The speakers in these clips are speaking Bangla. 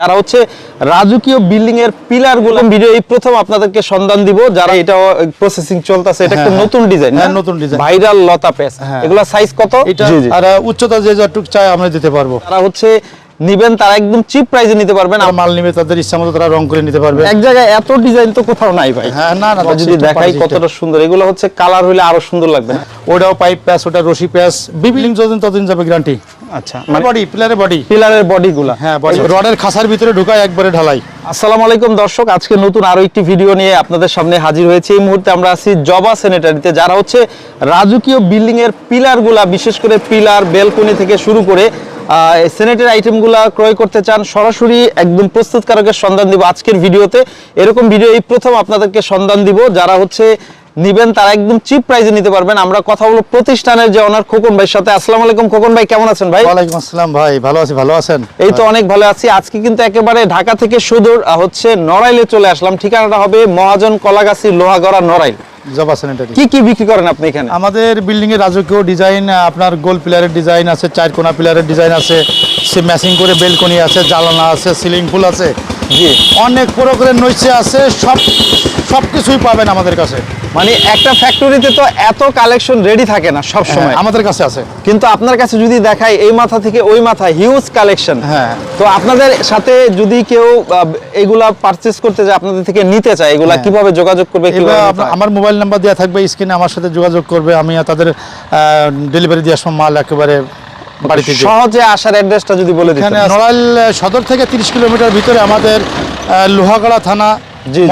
যারা হচ্ছে রাজকীয় বিল্ডিং এর পিলারগুলো ভিডিও এই প্রথম আপনাদেরকে সন্ধান দিব যারা এটা প্রসেসিং চলতেছে এটা একটা হ্যাঁ, নতুন ডিজাইন হ্যাঁ, নতুন design। ভাইরাল লতা পেস হ্যাঁ। এগুলা সাইজ কত? এটা। আর উচ্চতা যে যতটুক চাই আমরা দিতে পারব। তারা হচ্ছে নিবেন তারা একদম চিপ প্রাইসে নিতে পারবেন। আর মাল নিবে তাদের ইচ্ছা মতো তারা রং করে নিতে পারবে। এক জায়গায় এত ডিজাইন তো কোথাও নাই ভাই। হ্যাঁ না না যদি দেখাই কতটা সুন্দর এগুলো হচ্ছে কালার হইলে আরও সুন্দর লাগবে ওটাও পাইপ প্যাস ওটা রশি প্যাস বিভিন্ন যতদিন ততদিন যাবে গ্যারান্টি আচ্ছা বডি পিলারের বডি পিলারের বডি গুলা হ্যাঁ রডের খাসার ভিতরে ঢুকায় একবারে ঢালাই। আসসালামু আলাইকুম দর্শক আজকে নতুন আরও একটি ভিডিও নিয়ে আপনাদের সামনে হাজির হয়েছে। এই মুহূর্তে আমরা আছি জবা স্যানিটারিতে যারা হচ্ছে রাজকীয় বিল্ডিং এর পিলারগুলা বিশেষ করে পিলার বেলকনি থেকে শুরু করে স্যানিটারি আইটেমগুলা ক্রয় করতে চান সরাসরি একদম প্রস্তুতকারকের সন্ধান দিব আজকের ভিডিওতে এরকম ভিডিও এই প্রথম আপনাদেরকে সন্ধান দিব যারা হচ্ছে নিবেন তারা একদম চিপ প্রাইসে নিতে পারবেন। আমরা কথা বলব প্রতিষ্ঠানের যে ওনার খোকন ভাইয়ের সাথে। আসসালামু আলাইকুম খোকন ভাই কেমন আছেন ভাই? ওয়ালাইকুম আসসালাম ভাই ভালো আছি ভালো আছেন? এই তো অনেক ভালো আছি। আজকে কিন্তু একেবারে ঢাকা থেকে সুদূর হচ্ছে নড়াইলে চলে আসলাম। ঠিকানাটা হবে মহাজন কলাগাছি লোহাগড়া নড়াইল। জবা কি কি বিক্রি করেন আপনি এখানে? আমাদের বিল্ডিং এর রাজকীয় ডিজাইন আপনার গোল পিলারের ডিজাইন আছে চার কোনা পিলারের ডিজাইন আছে সে ম্যাচিং করে বেলকনি আছে জালানা আছে সিলিং ফুল আছে। জি। অনেক প্রকারের নৈচে আছে সব সব কিছুই পাবেন আমাদের কাছে। মানে একটা ফ্যাক্টরিতে তো এত কালেকশন রেডি থাকে না সব সময় হ্যাঁ, আমাদের কাছে আছে কিন্তু আপনার কাছে যদি দেখাই এই মাথা থেকে ওই মাথা হিউজ কালেকশন হ্যাঁ। তো আপনাদের সাথে যদি কেউ এগুলা পারচেজ করতে যায় আপনাদের থেকে নিতে চায় এগুলা হ্যাঁ। কীভাবে যোগাযোগ করবে কীভাবে আমার মোবাইল নাম্বার দেওয়া থাকবে স্ক্রিনে আমার সাথে যোগাযোগ করবে আমি তাদের ডেলিভারি দিয়ে আসব মাল একেবারে বাড়িতে। সহজে আসার অ্যাড্রেসটা যদি বলে দিতেন নড়াইল সদর থেকে তিরিশ কিলোমিটার ভিতরে আমাদের লোহাগড়া থানা।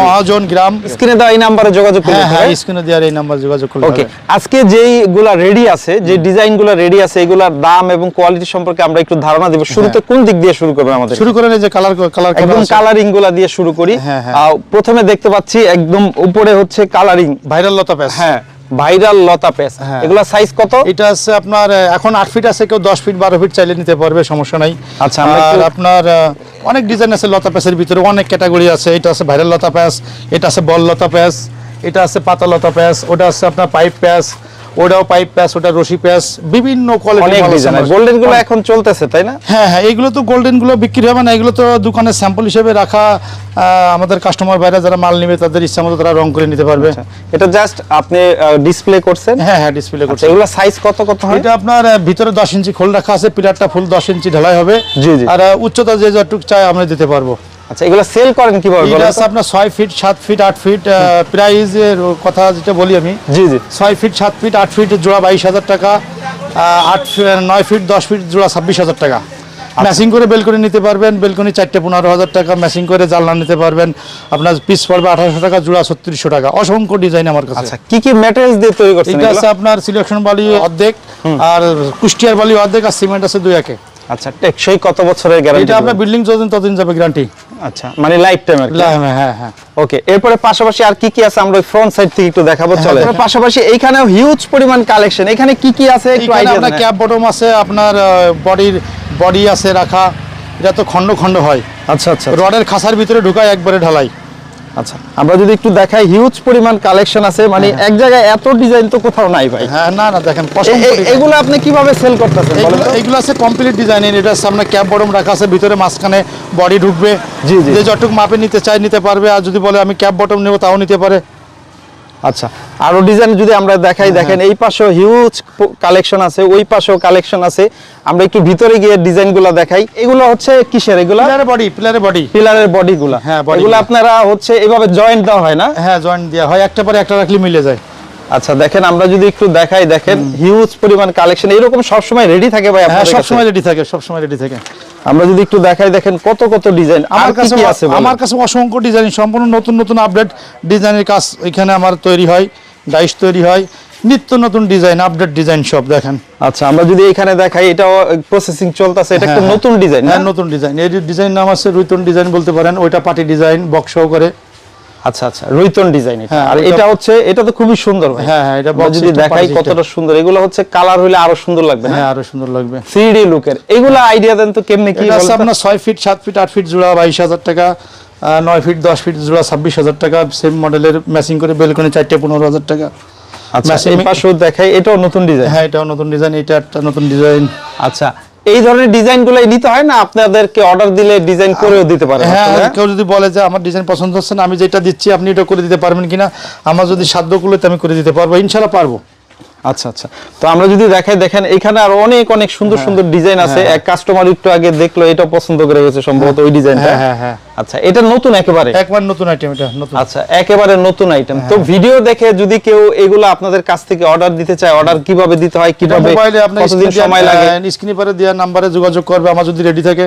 মহাজন গ্রাম। স্ক্রিনে দেওয়া এই নাম্বারে যোগাযোগ করতে হ্যাঁ হ্যাঁ স্ক্রিনে দেওয়ার এই নাম্বার যোগাযোগ করলে ওকে আজকে যেইগুলা রেডি আছে যে ডিজাইনগুলো রেডি আছে এগুলার দাম এবং কোয়ালিটি সম্পর্কে আমরা একটু ধারণা দিব। শুরুতে কোন দিক দিয়ে শুরু করবে আমাদের? শুরু করেন এই যে কালার কালার একদম কালারিংগুলা দিয়ে শুরু করি। হ্যাঁ, হ্যাঁ। প্রথমে দেখতে পাচ্ছি একদম উপরে হচ্ছে কালারিং ভাইরাল লতা প্যাস হ্যাঁ ভাইরাল লতা পেস। এগুলা সাইজ কত? এটা আছে আপনার এখন আট ফিট আছে কেউ দশ ফিট বারো ফিট চাইলে নিতে পারবে সমস্যা নাই। আচ্ছা, আর আপনার অনেক ডিজাইন আছে লতা প্যাসের ভিতরে অনেক ক্যাটাগরি আছে। এটা আছে ভাইরাল লতা প্যাস এটা আছে বল লতা প্যাস এটা আছে পাতা লতা প্যাস ওটা আছে আপনার পাইপ প্যাস ওটাও পাইপ প্যাস ওটা রশি প্যাস বিভিন্ন গোল্ডেনগুলো এখন চলতেছে তাই না? হ্যাঁ হ্যাঁ এগুলো তো গোল্ডেনগুলো বিক্রি হবে না এগুলো তো দোকানে স্যাম্পল হিসেবে রাখা আমাদের কাস্টমার বাইরে যারা মাল নেবে তাদের ইচ্ছা মতো তারা রং করে নিতে পারবে। এটা জাস্ট আপনি ডিসপ্লে করছেন? হ্যাঁ হ্যাঁ ডিসপ্লে করছে। এগুলো সাইজ কত কত হয়? এটা আপনার ভিতরে দশ ইঞ্চি খোল রাখা আছে পিলারটা ফুল দশ ইঞ্চি ঢালাই হবে। জি, জি। আর উচ্চতা যে যতটুক চাই আমরা দিতে পারব। আচ্ছা এগুলা সেল করেন কীভাবে বলেন তো? আপনার ছয় ফিট সাত ফিট আট ফিট প্রাইস কথা যেটা বলি আমি। জি জি। ছয় ফিট সাত ফিট আট ফিট জোড়া বাইশ হাজার টাকা আহ, আট ফি- নয় ফিট দশ ফিট জোড়া ছাব্বিশ হাজার টাকা। আচ্ছা। ম্যাচিং করে বেলকনি নিতে পারবেন বেলকনি চারটে পনেরো হাজার টাকা ম্যাচিং করে জানলা নিতে পারবেন। আপনার পিস পড়বে আঠারোশো টাকা জোড়া ছত্রিশশো টাকা। অসংখ্য ডিজাইন আমার কাছে। আচ্ছা কি কি ম্যাটেরিয়ালস দিয়ে তৈরি করছেন এটা আছে আপনার সিলেকশন বালি অর্ধেক আর কুষ্টিয়ার বালি অর্ধেক আর সিমেন্ট আছে দুই একে। আচ্ছা টেকসই কত বছরের গ্যারান্টি এটা আপনার বিল্ডিং যতদিন ততদিন যাবে গ্যারান্টি আচ্ছা মানে লাইফ টাইম হ্যাঁ হ্যাঁ ওকে এরপরে পাশাপাশি আর কি কি আছে? আমরা ফ্রন্ট সাইড থেকে একটু দেখাবো চলে দেখান। পাশাপাশি এইখানেও হিউজ পরিমাণ কালেকশন এখানে কি কি আছে? একটু আইডিয়া আপনার ক্যাপ বটম আছে আপনার বডির বডি আছে রাখা। এটা তো খন্ড খন্ড হয়। আচ্ছা আচ্ছা রডের খাসার ভিতরে ঢুকায় একবারে ঢালাই। আচ্ছা আমরা যদি একটু দেখাই হিউজ পরিমাণ কালেকশন আছে মানে এক জায়গায় এত ডিজাইন তো কোথাও নাই ভাই। হ্যাঁ না না দেখেন। এগুলো আপনি কীভাবে সেল করতেছেন এগুলো আছে কমপ্লিট ডিজাইনের এটা সামনে ক্যাপ বটম রাখা আছে ভিতরে মাঝখানে বডি ঢুকবে। জি, জি। যে যতটুকু মাপে নিতে চাই নিতে পারবে। আর যদি বলে আমি ক্যাপ বটম নেব তাও নিতে পারে। আচ্ছা আরও ডিজাইন যদি আমরা দেখাই দেখেন এই পাশেও হিউজ কালেকশন আছে ওই পাশেও কালেকশন আছে। আমরা একটু ভিতরে গিয়ে ডিজাইনগুলা দেখাই। এগুলো হচ্ছে কিসের এগুলা? পিলারের বডি পিলারের বডি পিলারের বডি গুলা। হ্যাঁ, এগুলো আপনারা হচ্ছে এভাবে জয়েন্ট দেওয়া হয় না? হ্যাঁ জয়েন্ট দেওয়া হয়। একটা পরে একটা রাখলে মিলে যায়। আচ্ছা দেখেন আমরা যদি একটু দেখাই দেখেন হিউজ পরিমাণ কালেকশন এরকম সবসময় রেডি থাকে ভাই হ্যাঁ আপনাদের? সবসময় রেডি থাকে সবসময় রেডি থাকে। আমরা যদি একটু দেখাই দেখেন কত কত ডিজাইন আমার কাছে আছে আমার কাছে অসংখ্য ডিজাইন সম্পূর্ণ নতুন নতুন আপডেট ডিজাইনের কাজ এখানে আমার তৈরি হয় ডাইস তৈরি হয় নিত্য নতুন ডিজাইন আপডেট ডিজাইন সব দেখেন। আচ্ছা আমরা যদি এখানে দেখাই এটাও প্রসেসিং চলতেছে এটা একটা হ্যাঁ, নতুন ডিজাইন হ্যাঁ নতুন ডিজাইন এই ডিজাইন নাম আছে রুইতন ডিজাইন বলতে পারেন ওইটা পার্টি ডিজাইন বক্স করে। আচ্ছা আচ্ছা রুইতন ডিজাইন এটা। হ্যাঁ, আর এটা হচ্ছে এটা তো খুবই সুন্দর ভাই। হ্যাঁ, হ্যাঁ, এটা যদি দেখাই কতটা সুন্দর এগুলো হচ্ছে কালার হলে আরও সুন্দর লাগবে হ্যাঁ আরও সুন্দর লাগবে। 3D লুকের এগুলো আইডিয়া দেন তো কেমনে কি বলেন আপনার ছয় ফিট সাত ফিট আট ফিট জোড়া বাইশ হাজার টাকা নয় ফিট দশ ফিট জোড়া ছাব্বিশ হাজার টাকা সেম মডেলের ম্যাচিং করে বেলকনি চারটে পনেরো হাজার টাকা। আচ্ছা এই পাশেও দেখাই এটাও নতুন ডিজাইন হ্যাঁ এটাও নতুন ডিজাইন এটা একটা নতুন ডিজাইন আচ্ছা এই ধরনের ডিজাইন গুলাই নিতে হয় না? আপনাদেরকে অর্ডার দিলে ডিজাইন করেও দিতে পারে হ্যাঁ কেউ যদি বলে যে আমার ডিজাইন পছন্দ হচ্ছে না আমি যেটা দিচ্ছি আপনি এটা করে দিতে পারবেন কিনা আমার যদি সাধ্য গুলোতে আমি করে দিতে পারব ইনশাল্লাহ পারব। আচ্ছা আচ্ছা। তো আমরা যদি দেখাই দেখেন এখানে আর অনেক অনেক সুন্দর সুন্দর ডিজাইন আছে। এক কাস্টমার একটু আগে দেখল এটা পছন্দ করে গেছে সম্ভবত ওই ডিজাইনটা হ্যাঁ হ্যাঁ হ্যাঁ। আচ্ছা এটা নতুন একেবারে? একবার নতুন আইটেম এটা নতুন। আচ্ছা একেবারে নতুন আইটেম তো ভিডিও দেখে যদি কেউ এগুলো আপনাদের কাছ থেকে অর্ডার দিতে চায় অর্ডার কীভাবে দিতে হয় কীভাবে কতদিন সময় লাগে? স্ক্রিনে পারে দেওয়া নাম্বারে যোগাযোগ করবে। আমার যদি রেডি থাকে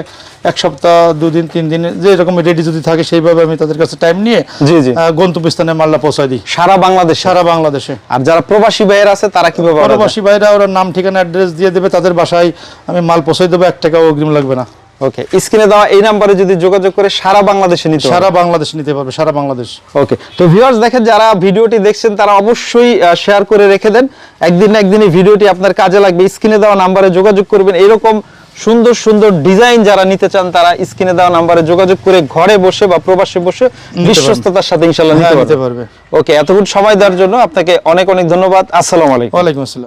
এক সপ্তাহ দুদিন তিন দিন যে এরকম রেডি যদি থাকে সেইভাবে আমি তাদের কাছে টাইম নিয়ে জি জি। গন্তব্যস্থানে মাল্লা পৌঁছায় দিই। সারা বাংলাদেশ? সারা বাংলাদেশে। আর যারা প্রবাসী ভাইয়ের আছে তারা কীভাবে প্রবাসী? ভাইরা ওরা নাম ঠিকানা অ্যাড্রেস দিয়ে দেবে তাদের বাসায় আমি মাল পৌঁছাই দেবো এক টাকাও অগ্রিম লাগবে না। ওকে স্ক্রিনে দেওয়া এই নাম্বারে যদি যোগাযোগ করে সারা বাংলাদেশে নিতে সারা বাংলাদেশ নিতে পারবে সারা বাংলাদেশ। ওকে তো ভিউয়ার্স দেখেন যারা ভিডিওটি দেখছেন তারা অবশ্যই শেয়ার করে রেখে দেন। একদিন না একদিন এই ভিডিওটি আপনার কাজে লাগবে। স্ক্রিনে দেওয়া নাম্বারে যোগাযোগ করবেন। এরকম সুন্দর সুন্দর ডিজাইন যারা নিতে চান তারা স্ক্রিনে দেওয়া নাম্বারে যোগাযোগ করে ঘরে বসে বা প্রবাসে বসে বিশ্বস্ততার সাথে ইনশাল্লাহ হ্যাঁ, নিতে নিতে পারবে। ওকে এতক্ষণ সময় দেওয়ার জন্য আপনাকে অনেক অনেক ধন্যবাদ। আসসালামু আলাইকুম। ওয়ালাইকুম আসসালাম।